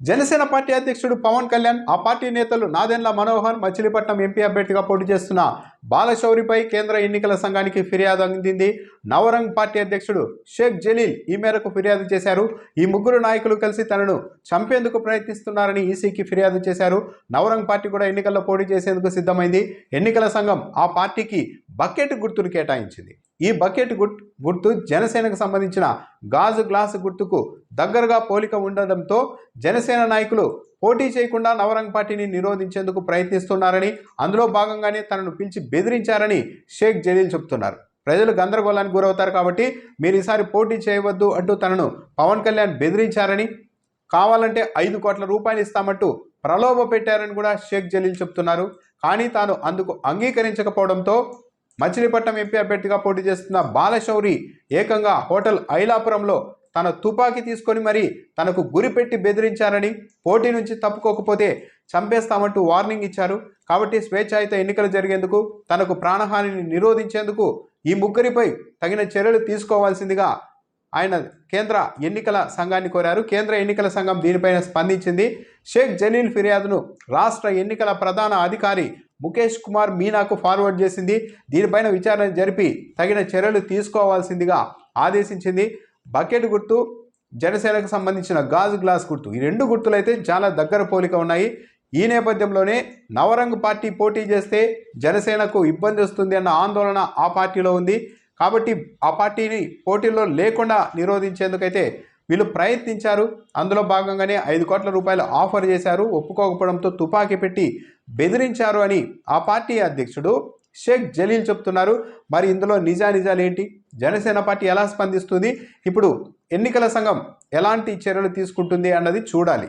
Janasena party అధ్యక్షుడు పవన్ కళ్యాణ్ ఆ party నేతలు నాదెండ్ల మనోహర్ మచిలీపట్నం ఎంపీ అభ్యర్థిగా పోటీ చేస్తున్న బాలశౌరిపై కేంద్ర ఎన్నికల సంఘానికి ఫిర్యాదు అందింది. నవరంగ్ పార్టీ అధ్యక్షుడు షేక్ జలీల్ ఈ మేరకు ఫిర్యాదు చేశారు. ఈ ముగ్గురు నాయకులు కలిసి తనను చంపేందుకు ప్రయత్నిస్తున్నారని ఈసీకి ఫిర్యాదు చేశారు. నవరంగ్ పార్టీ కూడా ఎన్నికల్లో పోటీ చేసేందుకు సిద్ధమైంది. ఎన్నికల సంఘం ఆ పార్టీకి బకెట్ గుర్తును కేటాయించింది. ఈ బకెట్ గుర్తు గుర్తు జనసేనకు సంబంధించిన గాజు గ్లాసు గుర్తుకు దగ్గరగా పోలిక ఉండడంతో జనసేన నాయకులు పోటీ చేయకుండా నవరంగ్ పార్టీని నిరోధించేందుకు ప్రయత్నిస్తున్నారని అందులో భాగంగానే తనను పిలిచి బెదిరించారని షేక్ జలీల్ చెబుతున్నారు. ప్రజలు గందరగోళానికి గురవుతారు కాబట్టి మీరు ఈసారి పోటీ చేయవద్దు అంటూ తనను పవన్ కళ్యాణ్ బెదిరించారని కావాలంటే ఐదు కోట్ల రూపాయలు ఇస్తామంటూ ప్రలోభ పెట్టారని కూడా షేక్ జలీల్ చెప్తున్నారు కానీ తాను అందుకు అంగీకరించకపోవడంతో మచిలీపట్నం ఎంపీ అభ్యర్థిగా పోటీ చేస్తున్న బాలశౌరి ఏకంగా హోటల్ ఐలాపురంలో తన తుపాకీ తీసుకొని మరీ తనకు గురిపెట్టి బెదిరించారని పోటీ నుంచి తప్పుకోకపోతే చంపేస్తామంటూ వార్నింగ్ ఇచ్చారు. కాబట్టి స్వేచ్ఛాయుత ఎన్నికలు జరిగేందుకు తనకు ప్రాణహానిని నిరోధించేందుకు ఈ ముగ్గురిపై తగిన చర్యలు తీసుకోవాల్సిందిగా ఆయన కేంద్ర ఎన్నికల సంఘాన్ని కోరారు. కేంద్ర ఎన్నికల సంఘం దీనిపైన స్పందించింది. షేక్ జలీల్ ఫిర్యాదును రాష్ట్ర ఎన్నికల ప్రధాన అధికారి ముఖేష్ కుమార్ మీనాకు ఫార్వర్డ్ చేసింది. దీనిపైన విచారణ జరిపి తగిన చర్యలు తీసుకోవాల్సిందిగా ఆదేశించింది. బకెట్ గుర్తు జనసేనకు సంబంధించిన గాజు గ్లాస్ గుర్తు ఈ రెండు గుర్తులైతే చాలా దగ్గర పోలిక ఉన్నాయి. ఈ నేపథ్యంలోనే నవరంగ్ పార్టీ పోటీ చేస్తే జనసేనకు ఇబ్బంది వస్తుంది అన్న ఆందోళన ఆ పార్టీలో ఉంది. కాబట్టి ఆ పార్టీని పోటీల్లో లేకుండా నిరోధించేందుకైతే వీళ్ళు ప్రయత్నించారు. అందులో భాగంగానే ఐదు కోట్ల రూపాయలు ఆఫర్ చేశారు. ఒప్పుకోకపోవడంతో తుపాకీ పెట్టి బెదిరించారు అని ఆ పార్టీ అధ్యక్షుడు షేక్ జలీల్ చెప్తున్నారు. మరి ఇందులో నిజానిజాలు ఏంటి? జనసేన పార్టీ ఎలా స్పందిస్తుంది? ఇప్పుడు ఎన్నికల సంఘం ఎలాంటి చర్యలు తీసుకుంటుంది అన్నది చూడాలి.